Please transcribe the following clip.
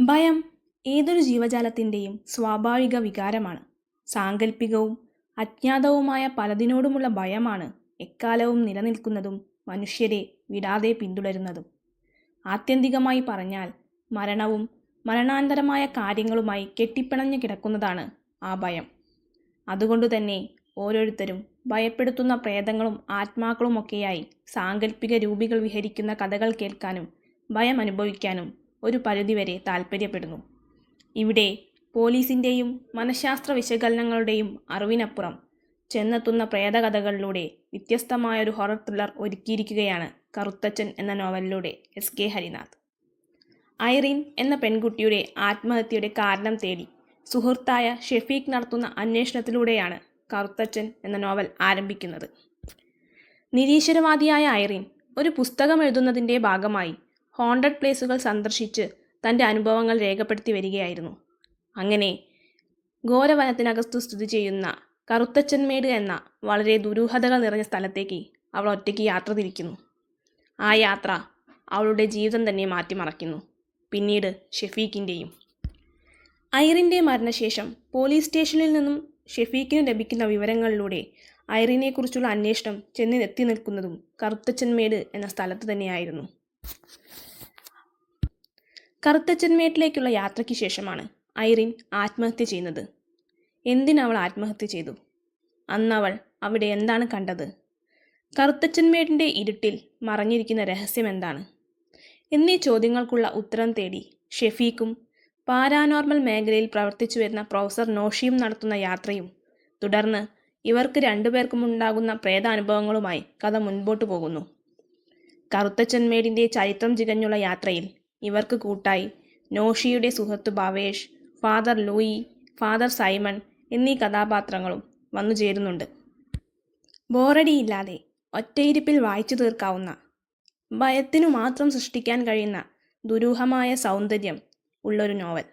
ഭയം ഏതൊരു ജീവജാലത്തിന്റെയും സ്വാഭാവിക വികാരമാണ്. സാങ്കല്പികവും അജ്ഞാതവുമായ പലതിനോടുമുള്ള ഭയമാണ് എക്കാലവും നിലനിൽക്കുന്നതും മനുഷ്യരെ വിടാതെ പിന്തുടരുന്നതും. ആത്യന്തികമായി പറഞ്ഞാൽ മരണവും മരണാന്തരമായ കാര്യങ്ങളുമായി കെട്ടിപ്പിണഞ്ഞു കിടക്കുന്നതാണ് ആ ഭയം. അതുകൊണ്ടുതന്നെ ഓരോരുത്തരും ഭയപ്പെടുത്തുന്ന പ്രേതങ്ങളും ആത്മാക്കളുമൊക്കെയായി സാങ്കല്പിക രൂപികൾ വിഹരിക്കുന്ന കഥകൾ കേൾക്കാനും ഭയമനുഭവിക്കാനും ഒരു പരിധിവരെ താൽപ്പര്യപ്പെടുന്നു ഇവിടെ പോലീസിന്റെയും മനഃശാസ്ത്ര വിശകലനങ്ങളുടെയും അറിവിനപ്പുറം ചെന്നെത്തുന്ന പ്രേതകഥകളിലൂടെ വ്യത്യസ്തമായൊരു ഹൊറർ ത്രില്ലർ ഒരുക്കിയിരിക്കുകയാണ് കറുത്തച്ഛൻ എന്ന നോവലിലൂടെ എസ്. കെ. ഹരിനാഥ്. ഐറീൻ എന്ന പെൺകുട്ടിയുടെ ആത്മഹത്യയുടെ കാരണം തേടി സുഹൃത്തായ ഷെഫീഖ് നടത്തുന്ന അന്വേഷണത്തിലൂടെയാണ് കറുത്തച്ഛൻ എന്ന നോവൽ ആരംഭിക്കുന്നത്. നിരീശ്വരവാദിയായ ഐറീൻ ഒരു പുസ്തകം എഴുതുന്നതിന്റെ ഭാഗമായി ഹോണ്ടഡ് പ്ലേസുകൾ സന്ദർശിച്ച് തന്റെ അനുഭവങ്ങൾ രേഖപ്പെടുത്തി വരികയായിരുന്നു. അങ്ങനെ ഘോരവനത്തിനകത്തു സ്ഥിതിചെയ്യുന്ന കറുത്തച്ഛൻമേട് എന്ന വളരെ ദുരൂഹതകൾ നിറഞ്ഞ സ്ഥലത്തേക്ക് അവൾ ഒറ്റയ്ക്ക് യാത്ര തിരിക്കുന്നു. ആ യാത്ര അവളുടെ ജീവിതം തന്നെ മാറ്റിമറിക്കുന്നു. പിന്നീട് ഷെഫീഖിന്റെയും ഐറിന്റെ മരണശേഷം പോലീസ് സ്റ്റേഷനിൽ നിന്നും ഷെഫീഖിന് ലഭിക്കുന്ന വിവരങ്ങളിലൂടെ ഐറിനെക്കുറിച്ചുള്ള അന്വേഷണം ചെന്നെത്തിനിൽക്കുന്നതും കറുത്തച്ഛൻമേട് എന്ന സ്ഥലത്ത് തന്നെയായിരുന്നു. കറുത്തച്ഛൻമേട്ടിലേക്കുള്ള യാത്രയ്ക്ക് ശേഷമാണ് ഐറിൻ ആത്മഹത്യ ചെയ്യുന്നത്. എന്തിനവൾ ആത്മഹത്യ ചെയ്തു? അന്നവൾ അവിടെ എന്താണ് കണ്ടത്? കറുത്തച്ഛൻമേടിന്റെ ഇരുട്ടിൽ മറഞ്ഞിരിക്കുന്ന രഹസ്യം എന്താണ് എന്നീ ചോദ്യങ്ങൾക്കുള്ള ഉത്തരം തേടി ഷെഫീഖും പാരാനോർമൽ മേഖലയിൽ പ്രവർത്തിച്ചു വരുന്ന പ്രൊഫസർ നോഷിയും നടത്തുന്ന യാത്രയും തുടർന്ന് ഇവർക്ക് രണ്ടുപേർക്കും ഉണ്ടാകുന്ന പ്രേതാനുഭവങ്ങളുമായി കഥ മുൻപോട്ടു പോകുന്നു. കറുത്തച്ഛൻമേടിന്റെ ചരിത്രം ചികഞ്ഞുള്ള യാത്രയിൽ ഇവർക്ക് കൂട്ടായി നോഷിയുടെ സുഹൃത്ത് Bhavesh father Louis, father Simon എന്നീ കഥാപാത്രങ്ങളും വന്നു ചേരുന്നുണ്ട് ബോറടിയില്ലാതെ ഒറ്റയിരിപ്പിൽ വായിച്ചു തീർക്കാവുന്ന, ഭയത്തിനു മാത്രം സൃഷ്ടിക്കാൻ കഴിയുന്ന ദുരൂഹമായ സൗന്ദര്യം ഉള്ളൊരു നോവൽ.